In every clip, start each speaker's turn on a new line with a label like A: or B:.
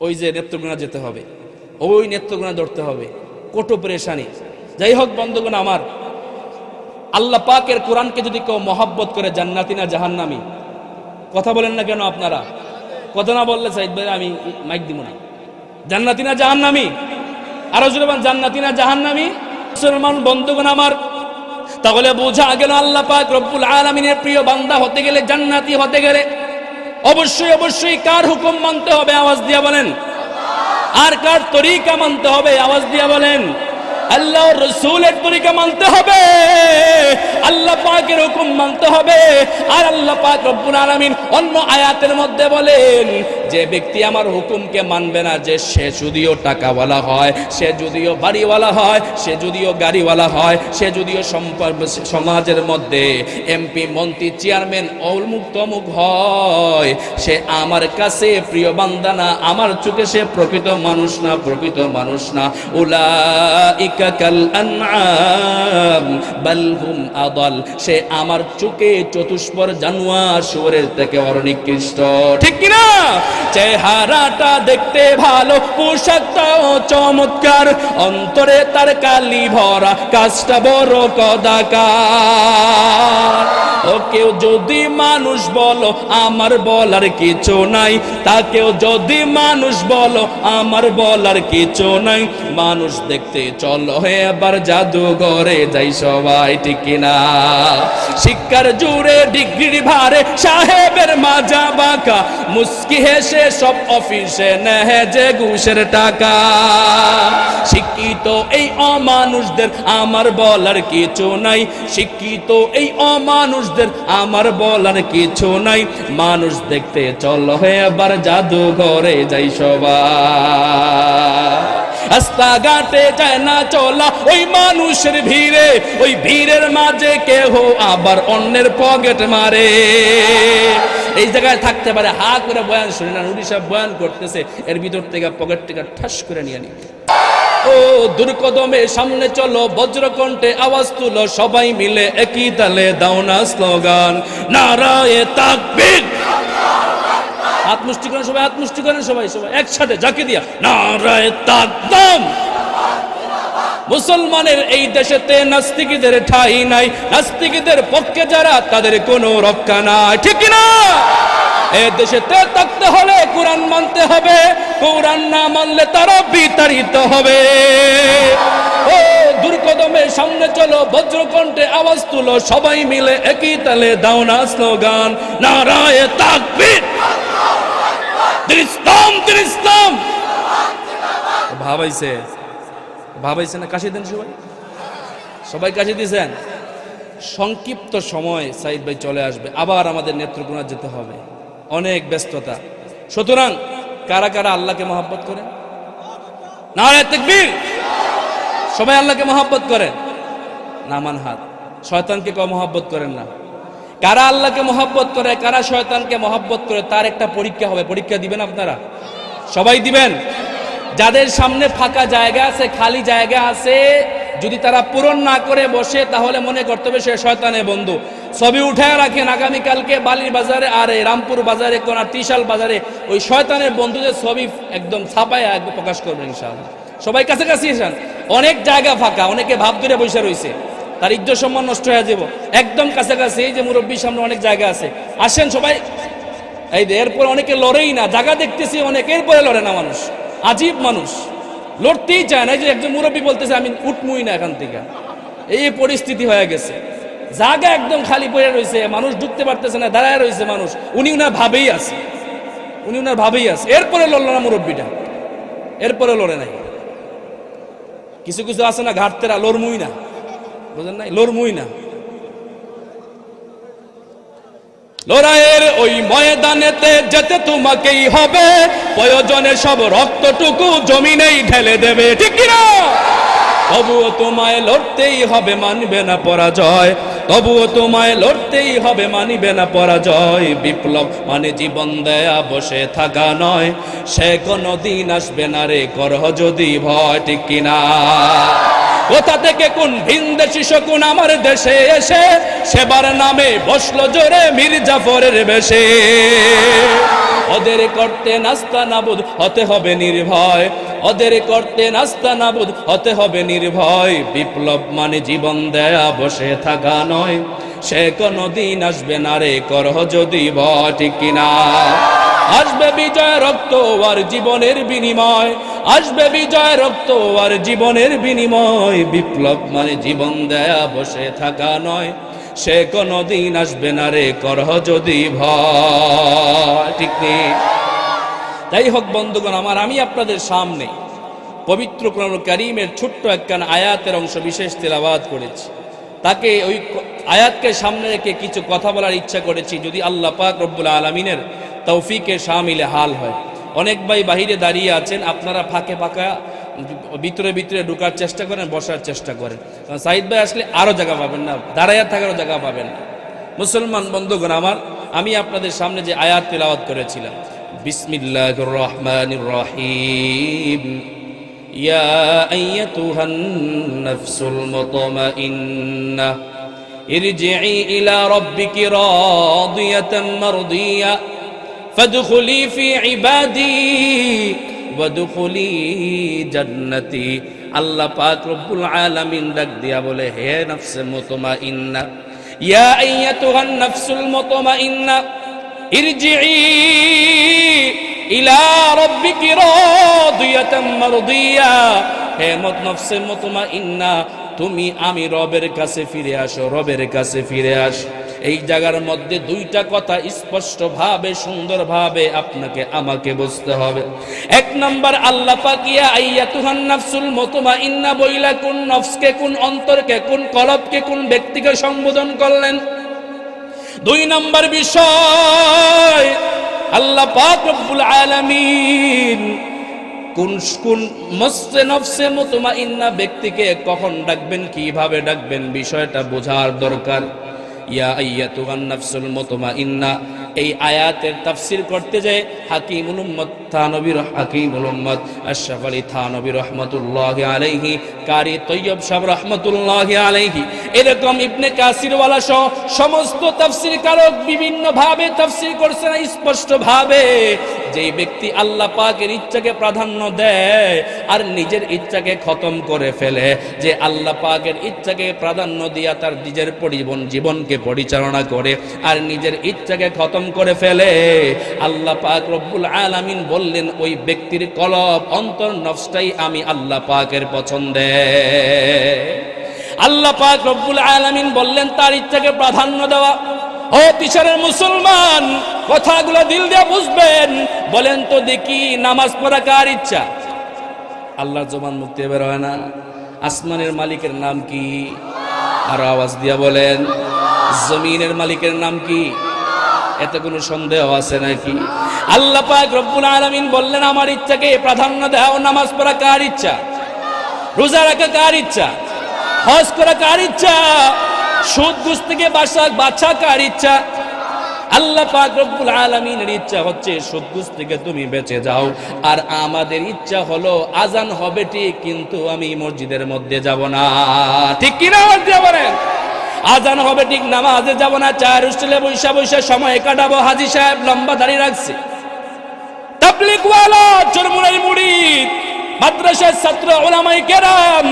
A: ওই যে নেত্রকোনা যেতে হবে, ওই নেত্রকোনা ধরতে হবে। কোটো পরেশানি। যাই হোক বন্ধুগণ আমার, আল্লাহ পাকের কোরআনকে যদি কেউ মহাব্বত করে জান্নাতি না জাহান্নামি, কথা বলেন না কেন আপনারা? কথা না বললে সাইদ ভাই, আমি মাইক দিব না। জান্নাতি না জাহান্নামি? আরও জোরে জান্নাতি না জাহান্নামি? মুসলমান বন্ধুগণ আমার, তাহলে বোঝা গেল আল্লাহ পাক রব্বুল আলামিনের প্রিয় বান্দা হতে গেলে জান্নাতি হতে গেলে অবশ্যই অবশ্যই কার হুকুম মানতে হবে? আওয়াজ দিয়া বলেন। আর কার তরিকা মানতে হবে? আওয়াজ দিয়া বলেন। আল্লাহ রসুলের তরিকা মানতে হবে। আল্লাহ পাকের হুকুম মানতে হবে। আর আল্লাহ পাক রব্বুল আলামিন অন্য আয়াতের মধ্যে বলেন, যে ব্যক্তি আমার হুকুমকে মানবে না, যে সে যদিও টাকাওয়ালা হয়, সে যদিও বাড়িওয়ালা হয়, সে যদিও গাড়িওয়ালা হয়, সে যদিও সমাজের মধ্যে এমপি মন্ত্রী, চেয়ারম্যান, অমুক তমুক হয়, সে আমার কাছে প্রিয় বান্দা না, আমার চোখে সে প্রকৃত মানুষ না, প্রকৃত মানুষ না। উলাইকা সে আমার চতুষ্পর জানোয়ার থেকে ঠিক কি না চেহারাটা দেখতে ভালো পোশাকটাও চমৎকার। অন্তরে তার কালি ভরা, কাজটা বড় কদাকার। কেউ যদি মানুষ বলো, আমার বলার কিছু নাই। তাকেও যদি মানুষ বলো, আমার বলার কিছু নাই। মানুষ দেখতে চলো, হে এবার জাদুঘরে যাই সবাই, ঠিক কিনা? শিক্ষার জুড়ে ডিগ্রি ভারে সাহেবের মাজা বাঁকা। মুস্কি হেসে সব অফিসে নেহে যে ঘুষের টাকা। শিক্ষিত এই অমানুষদের আমার বলার কিছু নাই। শিক্ষিত এই অমানুষদের আমার বলার কিছু নাই। মানুষ দেখতে চলো হে এবার জাদুঘরে যাই সবাই। রাস্তাঘাটে যায় না চলা, ওই মানুষের ভিড়ে, ওই ভিড়ের মাঝে কেহ আবার অন্যের পকেট মারে। এই জায়গায় থাকতে পারে, হা করে বয়ান শুনে না সাহেব বয়ান করতেছে, এর ভিতর থেকে পকেট থেকে ঠাস করে নিয়ে সামনে চলো, বজ্রকণ্ঠে আওয়াজ তুলো, সবাই মিলে একই তালে দাও না স্লোগান। নারায়ে তাকবীর। সবাই সবাই সবাই একসাথে দিয়া। মুসলমানের এই দেশেতে নাস্তিকদের ঠাই নাই, নাস্তিকদের পক্ষে যারা, তাদের কোনো রক্ষা নাই। ঠিক না এ দেশেতে থাকতে হলে কোরআন মানতে হবে, কোরআন না মানলে তারা বিতাড়িত হবে। ও দুর্কদমে সামনে চলো, বজ্রকণ্ঠে আওয়াজ তুলো, সবাই মিলে একই তালে দাও না স্লোগান, নারায় তাকবীর। ইসলাম ইসলাম ভাবাইছে? ভাবাইছে না? কাশি দেন সবাই? সবাই কাশি দিয়েছেন? সংক্ষিপ্ত সময় সাইদ ভাই চলে আসবে, আবার আমাদের নেত্রকোনা যেতে হবে। অনেক ব্যস্ততা। সুতরাং কারা কারা আল্লাহকে মহাব্বত করেন? না তেকবীর! সবাই আল্লাহকে মহাব্বত করেন? নামান হাত। শয়তানকে কেউ মহাব্বত করেন না। কারা আল্লাহকে মহব্বত করে, কারা শয়তানকে মহব্বত করে, তার একটা পরীক্ষা হবে। পরীক্ষা দিবেন আপনারা? সবাই দিবেন? যাদের সামনে ফাঁকা জায়গা আছে, খালি জায়গা আছে, যদি তারা পূরণ না করে বসে, তাহলে মনে করতে হবে সে শয়তানের বন্ধু। ছবি উঠায় রাখেন আগামীকালকে বালির বাজারে আর এই রামপুর বাজারে কোন ত্রিশাল বাজারে ওই শয়তানের বন্ধুদের ছবি একদম ছাপায় একদম প্রকাশ করবেন ইনশাআল্লাহ। সবাই কাছাকাছি এসেন অনেক জায়গা ফাঁকা, অনেকে ভাব ধরে বসে রয়েছে। তার ইজ্জত সম্মান নষ্ট হয়ে যাব। একদম কাছাকাছি, এই যে মুরব্বীর সামনে অনেক জায়গা আছে। আসেন সবাই। এই এরপর অনেকে লড়েই না, জায়গা দেখতেছি অনেক, এরপরে লড়ে না মানুষ। আজীব মানুষ। লড়তেই চায় না। এই যে একজন মুরব্বী বলতেছে, আমি উঠমুই না এখান থেকে। এই পরিস্থিতি হয়ে গেছে। জায়গা একদম খালি পড়ে রয়েছে, মানুষ ঢুকতে পারতেছে না, দাঁড়ায় রয়েছে মানুষ। উনি উনার ভাবেই আছে। উনি উনার ভাবেই আছে। এরপরে লড়লো না মুরব্বীটা। এরপরে লড়ে নাই। কিছু কিছু আছে না ঘাটতেরা, লড়মুই না। বুঝলেন নাই? লড়মুই না। লড়াইয়ের ওই ময়দানেতে যেতে তোমাকেই হবে। প্রয়োজনে সব রক্তটুকু জমিনেই ঢেলে দেবে। ঠিক কিনা? তবুও তোমায় লড়তেই হবে মানবে না পরাজয়। তবুও তোমায় লড়তেই হবে মানিবে না পরাজয়। বিপ্লব মানে জীবন দেয়া, বসে থাকা নয়। সে কোনো দিন আসবে না রে, করহ যদি ভয়, ঠিক কিনা? কোথা থেকে কোন ভিনদেশি শকুন আমার দেশে এসে সেবার নামে বসল জোরে মীর জাফরের বেশে। ওদের করতে নাস্তা নাবুদ হতে হবে নির্ভয়। ওদের করতে নাস্তা নাবুদ হতে হবে নির্ভয়। বিপ্লব মানে জীবন দেয়া, বসে থাকা নয়। সে কোনো দিন আসবে না রে, করহ যদি ব ঠিক কিনা? আসবে বিজয় রক্ত আর জীবনের বিনিময়। আসবে বিজয় রক্ত আর জীবনের বিনিময়। বিপ্লব মানে জীবন দেয়া, বসে থাকা নয়। সে কোনো দিন আসবে না রে, করহ যদি ভয় যাই হোক বন্ধুগণ, আমার, আমি আপনাদের সামনে পবিত্র কোরআন করিমের ছোট্ট একখান আয়াতের অংশ বিশেষ তেলাবাদ করেছি। তাকে ওই আয়াতকে সামনে রেখে কিছু কথা বলার ইচ্ছা করেছি, যদি আল্লাহ পাক রব্বুল আলমিনের তৌফিকে শামিলে হাল হয়। অনেক ভাই বাহিরে দাঁড়িয়ে আছেন, আপনারা ফাঁকে ফাঁকা ভিতরে ভিতরে ঢুকার চেষ্টা করেন, বসার চেষ্টা করেন। কারণ সাইদ ভাই আসলে আরও জায়গা পাবেন না, দাঁড়াইয়া থাকারও জায়গা পাবেন না। মুসলমান বন্ধুগণ, আমার, আমি আপনাদের সামনে যে আয়াত তেলাওয়াত করেছিলাম বিসমিল্লাহ রহমান রহিম يا أيتها النفس المطمئنة ارجعي إلى ربك راضية مرضية فادخلي في عبادي وادخلي جنتي আল্লাহ পাক রব্বুল আলামিন ডাক দিয়া বলে হে নফসে মুতমাইন্না ইয়া আইয়াতুহান নাফসুল মুতমাইন্না ইরজিই ইলা রব্বিকি রাদিয়াতাম মারদিয়া। হে মত নফসে মুতমাইন্না, তুমি আমি রবের কাছে ফিরে আসো, রবের কাছে ফিরে আসো। এই জায়গার মধ্যে দুইটা কথা স্পষ্ট ভাবে সুন্দর ভাবে আপনাকে, আমাকে বুঝতে হবে। এক নম্বর, আল্লাহ পাকিয়া আইয়া তুহান নাফসুল মুতমাইন্না, বইলা কোন নফসকে, কোন অন্তরকে, কোন কলবকে, কোন ব্যক্তিকে সম্বোধন করলেন। দুই নম্বর বিষয়, আল্লাহ পাক রব্বুল আলামিন কোন কোন মস্তে নফসে মুতমাইন্না ব্যক্তিকে কখন ডাকবেন, কীভাবে ডাকবেন, বিষয়টা বোঝার দরকার। ইয়া আইয়াতুহান নাফসুল মুতমাইন্না এই আয়াতের তাফসির করতে যায় হাকিম উম্মত থানবির হাকিম উম্মত, আশরাফ আলী থানবী রহমতুল্লাহ আলাইহি, কারি তৈয়ব সাহেব রহমতুল্লাহ আলাইহি। এরকম ইবনে কাসিরওয়ালা সহ সমস্ত তাফসির কারক বিভিন্ন ভাবে তাফসির করছেন স্পষ্ট ভাবে যেই ব্যক্তি আল্লাহ পাকের ইচ্ছাকে প্রাধান্য দেয় আর নিজের ইচ্ছাকে খতম করে ফেলে, যে আল্লাহ পাকের ইচ্ছাকে প্রাধান্য দিয়া তার নিজের পরিবন জীবনকে পরিচালনা করে আর নিজের ইচ্ছাকে খতম করে ফেলে, আল্লাহ পাক রব্বুল আলামিন বললেন, ওই ব্যক্তির কলব, অন্তর নফসটাই আমি আল্লাহ পাকের পছন্দে। আল্লাহ পাক রব্বুল আলামিন বললেন, তার ইচ্ছাকে প্রাধান্য দেওয়া ও মুসলমান, কথাগুলো দিল দিয়ে বুঝবেন। বলেন তো দেখি নামাজ পড়া কার ইচ্ছা? আল্লাহর জবান মুক্তি বের হয় না। আসমানের মালিকের নাম কি? আর আওয়াজ দিয়া বলেন, জমিনের মালিকের নাম কি? এতে কোনো সন্দেহ আছে নাকি? আল্লাহ পাক রব্বুল বললেন, আমার ইচ্ছাকে প্রাধান্য দাও, নামাজ পড়া কার ইচ্ছা? রোজা রাখা কার ইচ্ছা? হজ করা কার ইচ্ছা? সুদ ঘুষ থেকে বাসা, বাছা কার ইচ্ছা? আল্লাহ পাক রব্বুল আলামিনের ইচ্ছা হচ্ছে ঘুষ থেকে তুমি বেঁচে যাও। আর আমাদের ইচ্ছা হলো আজান হবে ঠিক, কিন্তু আমি মসজিদের মধ্যে যাব না। ঠিক কিনা বলেন? আজান হবে ঠিক, নামাজে যাব না চার হোস্টেলে বৈশা বৈশা সময় কাটাবো। হাজি সাহেব লম্বা দাঁড়িয়ে রাখছে। তাবলিগওয়ালা চরমুনাই মুড়িদ, মাদ্রাসার ছাত্র, ওলামাই কেরাম,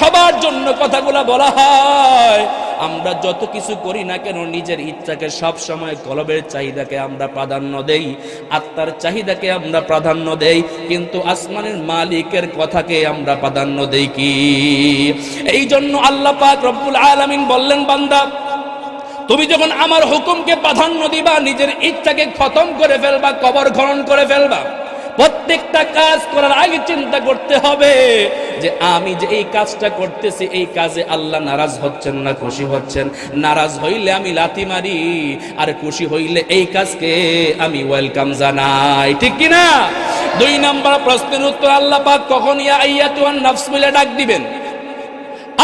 A: সবার জন্য কথাগুলো বলা হয়। আমরা যত কিছু করি না কেন, নিজের ইচ্ছাকে সব সময় কলবের চাহিদাকে আমরা প্রাধান্য দেই, আত্মার চাহিদাকে আমরা প্রাধান্য দেই, কিন্তু আসমানের মালিকের কথাকে আমরা প্রাধান্য দেই কি? এই জন্য আল্লাহ পাক রব্বুল আলামিন বললেন, বান্দা, তুমি যখন আমার হুকুমকে প্রাধান্য দিবা, নিজের ইচ্ছাকে খতম করে ফেলবা, কবর খনন করে ফেলবা প্রত্যেকটা কাজ করার আগে চিন্তা করতে হবে যে আমি যে এই কাজটা করতেছি, এই কাজে আল্লাহ নারাজ হচ্ছেন না খুশি হচ্ছেন? নারাজ হইলে আমি লাথি মারি, আর খুশি হইলে এই কাজকে আমি ওয়েলকাম জানাই। ঠিক কি না? দুই নাম্বার প্রশ্নের উত্তর আল্লাহ পাক কখন ইয়া আইয়া তুয়ান নফস মিলে ডাক দিবেন?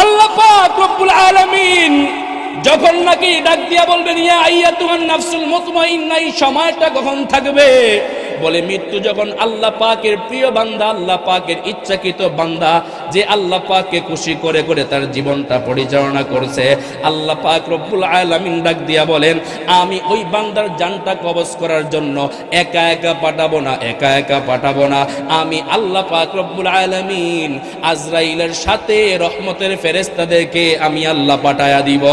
A: আল্লাহ পাক রব্বুল আলামিন যখন নাকি ডাক দিয়া বলবেন, ইয়া আইয়া তুমান নাফসুল মুতমাইন্না এই সময়টা কখন থাকবে? বলে, মৃত্যু যখন আল্লাহ পাকের প্রিয় বান্দা, আল্লাহ পাকের ইচ্ছাকৃত বান্দা, যে আল্লাহ পাককে খুশি করে করে তার জীবনটা পরিচালনা করছে, আল্লাহ পাক রব্বুল আলামিন ডাক দিয়া বলেন, আমি ওই বান্দার জানটা কবজ করার জন্য একা একা পাঠাবো না, একা একা পাঠাবো না। আমি আল্লাহ পাক রব্বুল আলামিন আজরাইলের সাথে রহমতের ফেরেস্তাদেরকে আমি আল্লাহ পাঠায়া দিব।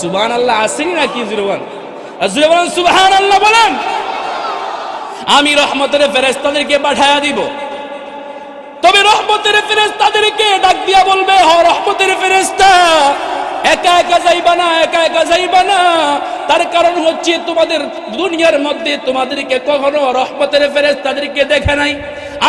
A: সুবহান আল্লাহ আসেনি নাকি জুরবান জুরবান সুবহান আল্লাহ বলেন। আমি রহমতের ফেরেস্তাদেরকে পাঠায়া দিব। তবে রহমতের ফেরেস্তাদেরকে ডাক দিয়া বলবে, হ, রহমতের ফেরেস্তা একা একা যাইবা না, একা একা যাইবা না। তার কারণ হচ্ছে তোমাদের দুনিয়ার মধ্যে তোমাদেরকে কখনো রহমতের ফেরেস্তাদেরকে দেখে নাই।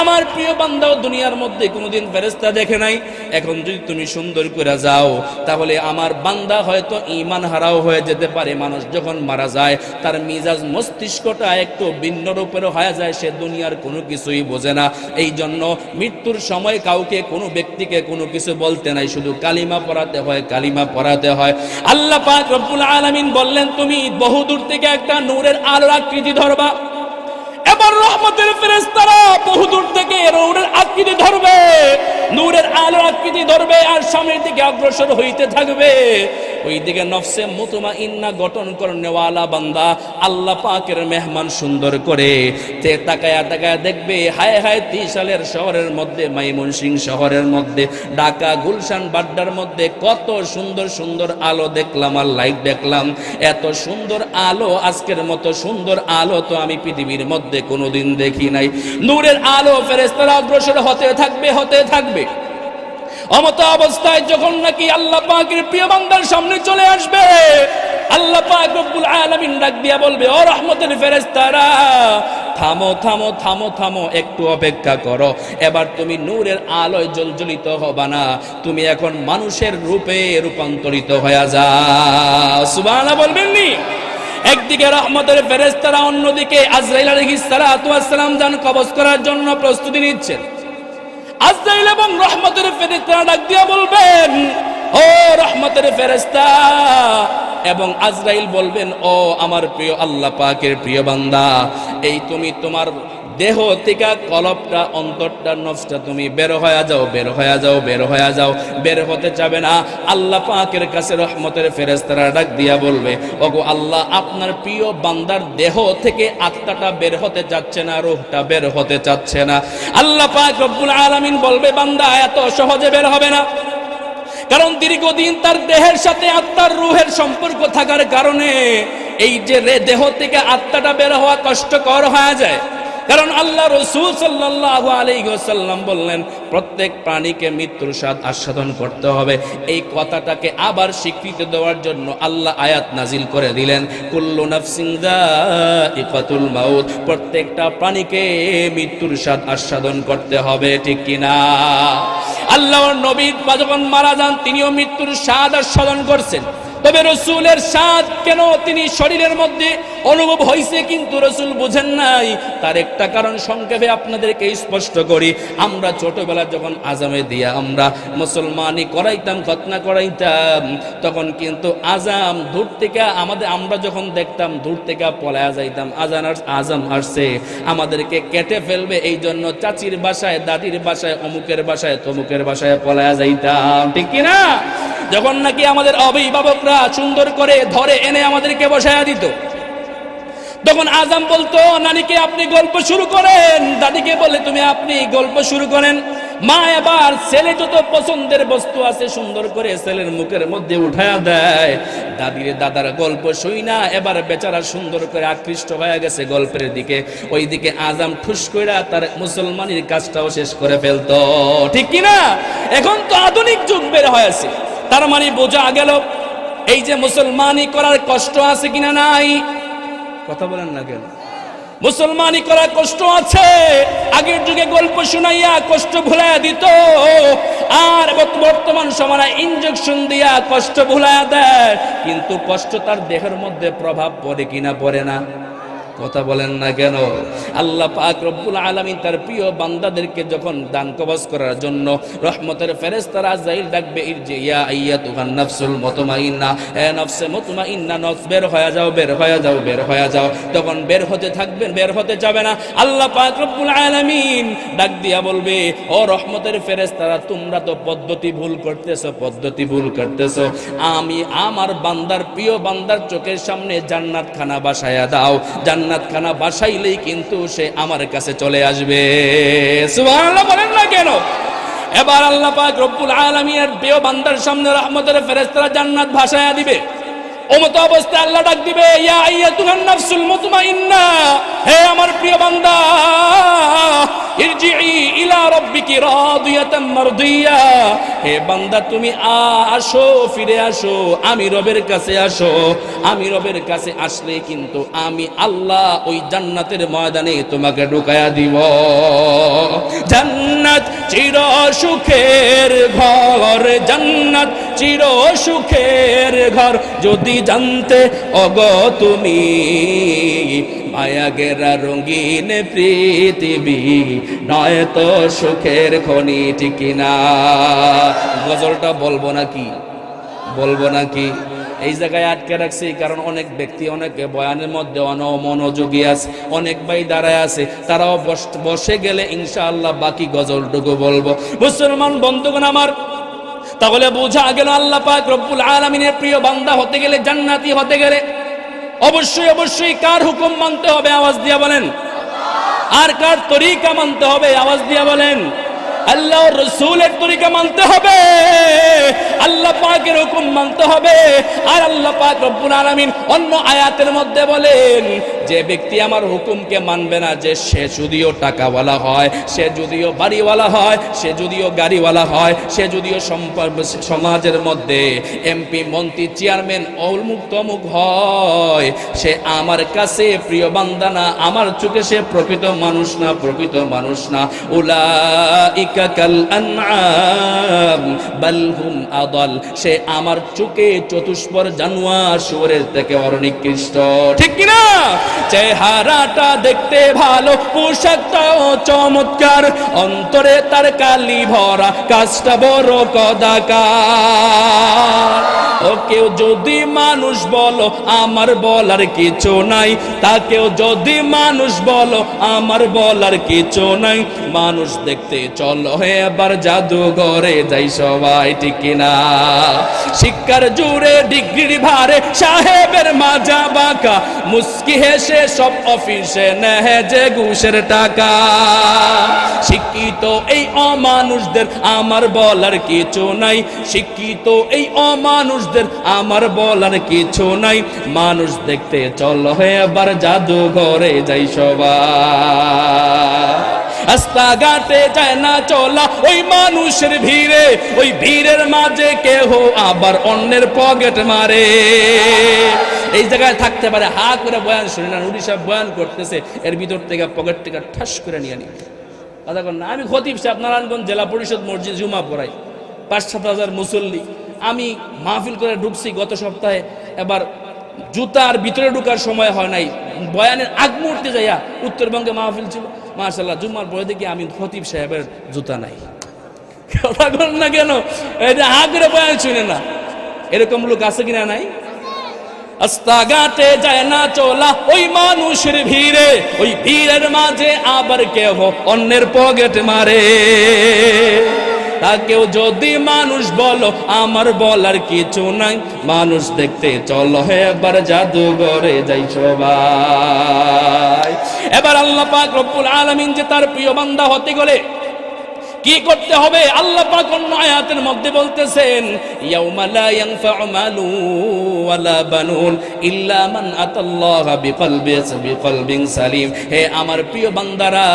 A: আমার প্রিয় বান্দাও দুনিয়ার মধ্যে কোনোদিন ফেরেস্তা দেখে নাই। এখন যদি তুমি সুন্দর করে যাও, তাহলে আমার বান্দা হয়তো ইমান হারাও হয়ে যেতে পারে। মানুষ যখন মারা যায়, তার মিজাজ মস্তিষ্কটা একটু ভিন্ন রূপের হয়ে যায়, সে দুনিয়ার কোনো কিছুই বোঝে না। এই জন্য মৃত্যুর সময় কাউকে, কোনো ব্যক্তিকে কোনো কিছু বলতে নাই, শুধু কালিমা পড়াতে হয়, কালিমা পড়াতে হয়। আল্লাহ পাক রব্বুল আলামিন বললেন, তুমি বহুদূর থেকে একটা নূরের আলোর আকৃতি ধরবা। এবার রহমতের ফেরেশতারা বহুদূর থেকে নূরের আকৃতি ধরবে, নূরের আলোর আকৃতি ধরবে আর সামনের দিকে অগ্রসর হইতে থাকবে। ওই দিকে নফসে মুতমা ইন্না গঠন করনেওয়ালা বান্দা আল্লাহ পাকের মেহমান সুন্দর করে। তে তাকায়া তাকায়া দেখবে, হায় হায়, ত্রিশালের শহরের মধ্যে মাইমনসিং শহরের মধ্যে, ঢাকা গুলশান বাড্ডার মধ্যে কত সুন্দর সুন্দর আলো দেখলাম আর লাইট দেখলাম। এত সুন্দর আলো, আজকের মতো সুন্দর আলো তো আমি পৃথিবীর মধ্যে কোনোদিন দেখি নাই। নূরের আলো ফেরেস্তারা অগ্রসর হতে থাকবে হতে থাকবে। অমত অবস্থায় যখন নাকি আল্লাহ পাকের প্রিয় বান্দার সামনে চলে আসবে, আল্লাহ পাক রব্বুল আলামিন ডাক দিয়া বলবে, ও রহমতের ফেরেশতারা, থামো থামো থামো থামো, একটু অপেক্ষা করো। এবার তুমি নূরের আলোয় জলজলিত হবা না। তুমি এখন মানুষের রূপে রূপান্তরিত হয়ে যাও সুবহানাল্লাহ বলবেন নি? একদিকে রহমতের ফেরেশতারা, অন্যদিকে আজরাইল আলাইহিস সালাতু ওয়াস সালাম যান কবজ করার জন্য প্রস্তুতি নিচ্ছেন। আজরাইল এবং রহমতের ফেরেশতা ডাক দিয়া বলবেন, ও রহমতের ফেরেস্তা এবং আজরাইল বলবেন, ও আমার প্রিয় আল্লাহ পাকের প্রিয় বান্দা, এই তুমি তোমার দেহ থেকে কলপটা, অন্তরটা, নফসটা তুমি বের হয়ে যাও, বের হয়ে যাও, বের হয়ে যাও, বের হতে চাবে না। আল্লাহ পাকের কাছে রহমতের ফেরেস্তারা ডাক দিয়া বলবে, ওগো আল্লাহ, আপনার প্রিয় বান্দার দেহ থেকে আত্মাটা বের হতে চাচ্ছে না, রূহটা বের হতে চাচ্ছে না। আল্লাহ পাক রব্বুল আলামিন বলবে, বান্দা, এত সহজে বের হবে না। কারণ দীর্ঘদিন তার দেহের সাথে আত্মার রুহের সম্পর্ক থাকার কারণে এই যে দেহ থেকে আত্মাটা বের হওয়া কষ্টকর হয়ে যায়। কারণ আল্লাহ রসুল সাল্লাহ আলাইসাল্লাম বললেন, প্রত্যেক প্রাণীকে মৃত্যুর স্বাদ আস্বাদন করতে হবে। এই কথাটাকে আবার স্বীকৃতি দেওয়ার জন্য আল্লাহ আয়াত নাজিল করে দিলেন, কুল্লু নাফসিং ইকাতুল প্রত্যেকটা প্রাণীকে মৃত্যুর স্বাদ আস্বাদন করতে হবে, ঠিক কিনা আল্লাহর নবী যখন মারা যান, তিনিও মৃত্যুর স্বাদ আস্বাদন করছেন। তবে রসুলের স্বাদ কেন তিনি শরীরের মধ্যে অনুভব হয়েছে কিন্তু রসুল বুঝেন নাই। তার একটা কারণ সংক্ষেপে আপনাদেরকে স্পষ্ট করি। আমরা ছোটবেলা যখন আজামে দিয়া আমরা মুসলমানি করাইতাম খতনা করাইতাম, তখন কিন্তু আজাম দূর থেকে আমাদের, আমরা যখন দেখতাম দূর থেকে পলায়া যাইতাম আজান আজাম আসছে। আমাদেরকে কেটে ফেলবে এই জন্য চাচির বাসায়, দাদির বাসায়, অমুকের বাসায়, তমুকের বাসায় পলায়া যাইতাম। ঠিক কিনা যখন নাকি আমাদের অভিভাবকরা সুন্দর করে ধরে এনে আমাদেরকে বসায়া দিত তখন আজাম বলতো, নানিকে আপনি গল্প শুরু করেন। দাদিকে বলে, তুমি আপনি গল্প শুরু করেন। মা এবার ছেলে যত পছন্দের বস্তু আছে সুন্দর করে ছেলের মুখের মধ্যে উঠায়া দেয়। দাদির দাদার গল্প শুই না, এবার বেচারা সুন্দর করে আকৃষ্ট হয়ে গেছে গল্পের দিকে। ওই দিকে আজাম ঠুস কইরা তার মুসলমানের কাজটাও শেষ করে ফেলতো। ঠিক কিনা এখন তো আধুনিক যুগ বের হয়েছে। তার মানে বোঝা গেল, এই যে মুসলমানি করার কষ্ট আছে কিনা নাই কথা বলেন না কেন? মুসলমানি করা কষ্ট আছে। আগের যুগে গল্প শুনাইয়া কষ্ট ভুলাইয়া দিত। আর বর্তমান সময় ইনজেকশন দিয়া কষ্ট ভুলাইয়া দেয়। কিন্তু কষ্ট তার দেহের মধ্যে প্রভাব পড়ে কিনা পড়ে না। কথা বলেন না কেন? আল্লাহ পাক রব্বুল আলামিন তার প্রিয় বান্দাদেরকে যখন দান কবজ করার জন্য রহমতের ফেরেশতারা আজরাইল ডাকবে ইরজি ইয়া আইয়াতুহান নাফসুল মুতমাইন্না হে নফসে মুতমাইন্না, নফস বের হয়ে যাও, বের হয়ে যাও, বের হয়ে যাও। তখন বের হতে থাকবেন, বের হতে যাবে না। আল্লাহ পাক রব্বুল আলামিন ডাক দিয়া বলবে, ও রহমতের ফেরেশতারা, তোমরা তো পদ্ধতি ভুল করতেছো, পদ্ধতি ভুল করতেছো। আমি আমার বান্দার, প্রিয় বান্দার চোখের সামনে জান্নাত খানা বাসায়া দাও। জান্নাত খানা বাসাইলেই কিন্তু সে আমার কাছে চলে আসবে। বলেন না কেন? এবার আল্লাহ পাক রব্বুল আলামিনের প্রিয় বান্দার সামনে রহমতের ফেরেশতারা জান্নাত ভাসায়া দিবে। ওমত অবস্থায় আল্লাহ ডাক দিবে, ইয়া আইয়াতুহান নাফসুল মুতমাইন্না হে আমার প্রিয় বান্দা। হে বান্দা, তুমি আসো, ফিরে আসো। আমি রবের কাছে আসো। আমি রবের কাছে আসলে কিন্তু আমি আল্লাহ ওই জান্নাতের ময়দানে তোমাকে ঢুকায়া দিব। জান্নাত চির সুখের ঘর, জান্নাত চির সুখের ঘর। যদি জানতে, অগ তুমি, মায়া গেরা রঙিন পৃথিবী নয় তো সুখের খনি ঠিকিনা গজলটা বলব নাকি? বলব নাকি? এই জায়গায় আটকে রাখছি, কারণ অনেক ব্যক্তি, অনেকে বয়ানের মধ্যে অনমনোযোগী আছে, অনেক ভাই দাঁড়ায় আছে, তারাও বসে গেলে ইনশাআল্লাহ বাকি গজলটুকু বলব। মুসলমান বন্ধুগণ আমার তাহলে বোঝা গেল আল্লাহ পাক রব্বুল আলামিনের প্রিয় বান্দা হতে গেলে, জান্নাতি হতে গেলে অবশ্যই অবশ্যই কার হুকুম মানতে হবে আওয়াজ দিয়া বলেন? আর কার তরিকা মানতে হবে আওয়াজ দিয়া বলেন? আল্লাহ রসুলের তরিকা মানতে হবে, আল্লাহ পাকের হুকুম মানতে হবে। আর আল্লাহ পাক রব্বুল আলামিন অন্য আয়াতের মধ্যে বলেন যে ব্যক্তি আমার হুকুমকে মানবে না, যে সে যদিও টাকাওয়ালা হয়, সে যদিও বাড়িওয়ালা হয়, সে যদিও গাড়িওয়ালা হয়, সে যদিও সমাজের মধ্যে এমপি, মন্ত্রী, চেয়ারম্যান অমুক, তমুক হয়। সে আমার কাছে প্রিয় বান্দা না, আমার চোখে সে প্রকৃত মানুষ না, প্রকৃত মানুষ না। বাল হুম সে আমার চোখে চতুষ্পর জানোয়ার, শুয়োরের থেকে বড় নিকৃষ্ট ঠিক কি না চেহারাটা দেখতে ভালো, পোশাকটাও চমৎকার। অন্তরে তার কালি ভরা, কাজটা বড় কদাকার। ও কেউ যদি মানুষ বলো, আমার বলার কিছু নাই। তাকেও যদি মানুষ বলো, আমার বলার কিছু নাই। মানুষ দেখতে, চলো হে এবার জাদুঘরে যাই সবাই ঠিক না। শিক্ষার জুড়ে ডিগ্রির ভারে সাহেবের মাজা বাঁকা, মুস্কি হেসে সব অফিসে নেহে যে ঘুষের টাকা। শিক্ষিত এই অমানুষদের আমার বলার কিছু নাই। শিক্ষিত এই অমানুষদের আমার বলার কিছু নাই। মানুষ দেখতে চল হয়ে আবার জাদুঘরে যাই সবাই। রাস্তাঘাটে যায় না চলা, ওই মানুষের ভিড়ে, ওই ভিড়ের মাঝে কেহ আবার অন্যের পকেট মারে। এই জায়গায় থাকতে পারে, হা করে বয়ান শুনে না সাহেব বয়ান করতেছে, এর ভিতর থেকে পকেট থেকে ঠাস করে নিয়ে নিবে কথা না আমি খতিব সাহেব, নারায়ণগঞ্জ জেলা পরিষদ মসজিদ জুমা পড়াই, পাঁচ সাত হাজার মুসল্লি। আমি মাহফিল করে ঢুকছি গত সপ্তাহে, এবার জুতার ভিতরে ঢুকার সময় হয় নাই। বয়ানের আগ মুহূর্তে যাইয়া উত্তরবঙ্গে মাহফিল ছিল। মাশাল্লাহ জুম্মার পরে দেখি আমি খতিব সাহেবের জুতা নাই। কথা না কেন? এটা আগরে বয়ান শুনে না। এরকম লোক আছে কিনা নাই? রাস্তাঘাটে যায় না চলা ওই মানুষের ভিড়ে। ওই ভিড়ের মাঝে আবার কেহ অন্যের পকেট মারে। তাকেও যদি মানুষ বলো, আমার বলার কিছু নাই। মানুষ দেখতে, চলো হে এবার জাদুঘরে যাই সবাই। এবার আল্লাহ পাক রব্বুল আলামিন যে তার প্রিয় বান্দা হতে গেলে কি করতে হবে? আল্লাহ পাক অন্য আয়াতের মধ্যে বলতেছেন, ইয়াউমা লা ইয়ানফাউ মালু ওয়ালা বানুন ইল্লা মান আতাল্লাহা বিকলবিন বিকলবিন সালিম। হে আমার প্রিয় বান্দারা,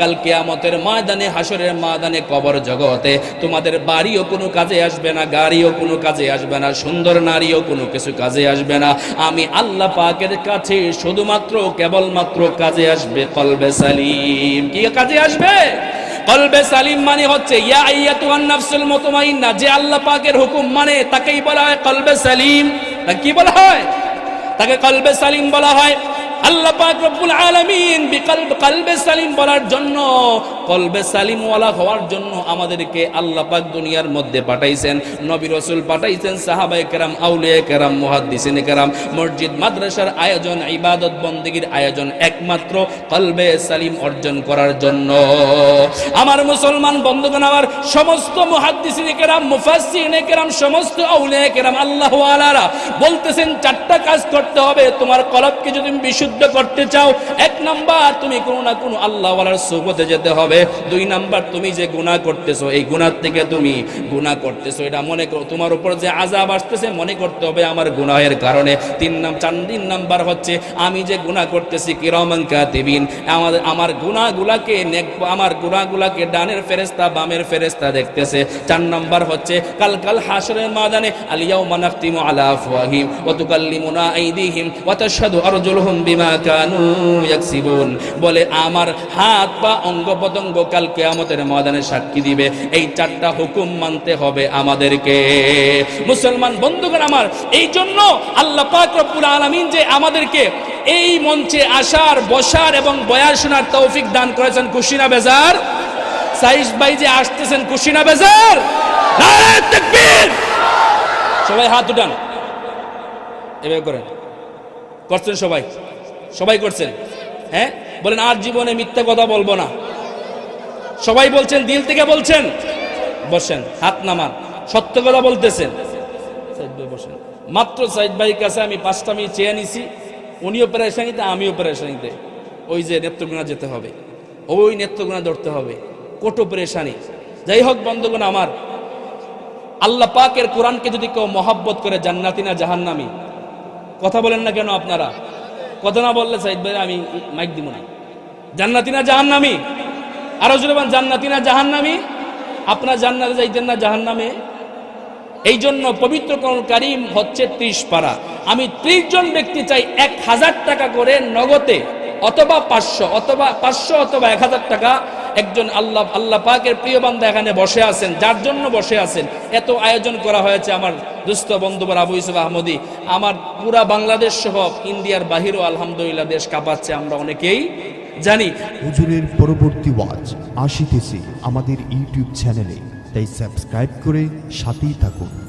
A: কাল কিয়ামতের ময়দানে হাসরের ময়দানে কবর জগতে তোমাদের বাড়িও কোনো কাজে আসবে না, গাড়িও কোনো কাজে আসবে না, সুন্দর নারীও কোনো কিছু কাজে আসবে না। আমি আল্লাহ পাকের কাছে শুধুমাত্র, কেবলমাত্র কাজে আসবে কলবে সালিম। কি কাজে আসবে? কলবে সালিম মানে হচ্ছে, ইয়া যে আল্লাহ পাকের হুকুম মানে তাকেই বলা হয় কলবে সালিম। কি বলা হয়? তাকে কলবে সালিম বলা হয়। আল্লাহ পাক রব্বুল আলামিন বিকল্প কলবে সালিম বলার জন্য কলবে সালিম ওয়ালা হওয়ার জন্য আমাদেরকে আল্লাহ পাক দুনিয়ার মধ্যে পাঠাইছেন। নবী রাসূল পাঠাইছেন, সাহাবায়ে কেরাম, আউলিয়া কেরাম, মুহাদ্দিসিন কেরাম। মসজিদ, মাদ্রাসার আয়োজন, ইবাদত বন্দেগীর আয়োজন একমাত্র কলবে সালিম অর্জন করার জন্য। আমার মুসলমান বন্ধুগণ, আমার সমস্ত মুহাদ্দিসিন কেরাম, মুফাসসিরিন কেরাম, সমস্ত আউলিয়া কেরাম, আল্লাহ ওয়ালারা বলতেছেন, চারটা কাজ করতে হবে। তোমার কলবকে যদি বিশুদ্ধ করতে চাও, এক নাম্বার তুমি কোনো না কোনো আল্লাহ ওয়ালার সুবতে যেতে হবে। দুই নাম্বার তুমি যে গুনাহ করতেছো, এই গুণার থেকে তুমি গুনাহ করতেছো। এটা মনে করো, তোমার উপর যে আযাব আসতেছে মনে করতে হবে আমার গুনাহের কারণে। তিন নাম, চার তিন নাম্বার হচ্ছে, আমি যে গুনাহ করতেছি কিরমান কাতিবিন আমাদের আমার গুনাহগুলাকে নেক- আমার গুনাহগুলাকে ডানের ফেরেস্তা বামের ফেরেস্তা দেখতেছে। চার নাম্বার হচ্ছে কাল কাল হাসরের ময়দানে আলিয়াউমা নাখতিমু আলা আফওয়াহিম, ওয়া তুকাল্লিমুনা আইদিহিম, ওয়া তাশহাদু আরজুলুহুম বিমা কানু ইয়াকসিবুন। বলে, আমার হাত পা অঙ্গ প্রত্যঙ্গ কাল কিয়ামতের ময়দানে সাক্ষী দিবে। এই চারটা হুকুম মানতে হবে আমাদেরকে। মুসলমান বন্ধুগণ আমার এই জন্য আল্লাহ পাক রব্বুল আলামিন যে আমাদেরকে এই মঞ্চে আসার, বসার এবং বয়ান শোনার তৌফিক দান করেছেন কুশিনা বেজার? সাইস ভাই যে আসতেছেন কুশিনা বেজার? নারায়ে তাকবীর! সবাই হাত উঠান। এভাবে করেন। করছেন সবাই? সবাই করছেন? হ্যাঁ? বলেন, আর জীবনে মিথ্যা কথা বলব না। সবাই বলছেন, দিল থেকে বলছেন? বসেন, হাত নামান। সত্য কথা বলতেছেন। বসেন। মাত্র সাইদ ভাইয়ের কাছে আমি পাঁচটা মিনিট চেয়ে নিছি। উনিও প্রেশানিতে, আমিও প্রেশানিতে। ওই যে নেত্রগুনা যেতে হবে। ওই নেত্রগুনা ধরতে হবে। কোটো প্রেশানি। যাই হোক, বন্ধুগণ আমার, আল্লাহ পাকের কোরআনকে যদি কেউ মহাব্বত করে, জান্নাতি না জাহান্নামি, কথা বলেন না কেন আপনারা? কথা না বললে সাইদ ভাই, আমি মাইক দিব না। জান্নাতি না জাহান্নামি? আরও বলেন, জান্নাতি না জাহান্নামি? আপনার জান্নাতে যাইতেন না জাহান্নামে? এই জন্য পবিত্র কোরআন কারিম হচ্ছে ত্রিশ পাড়া আমি ত্রিশ জন ব্যক্তি চাই এক হাজার টাকা করে নগদে, অথবা পাঁচশো অথবা পাঁচশো অথবা এক হাজার টাকা। একজন আল্লাহ আল্লাহ পাকের প্রিয় বান্দা এখানে বসে আছেন, যার জন্য বসে আছেন। এত আয়োজন করা হয়েছে আমার দুস্থ বন্ধুবার আবু ইসুফ আহমদি। আমার পুরা বাংলাদেশ সহ ইন্ডিয়ার বাহিরও আলহামদুলিল্লাহ দেশ কাঁপাচ্ছে আমরা অনেকেই। জানি।
B: হুজুরের পরবর্তী ওয়াজ আসিতেছে আমাদের ইউটিউব চ্যানেলে। তাই সাবস্ক্রাইব করে সাথেই থাকুন।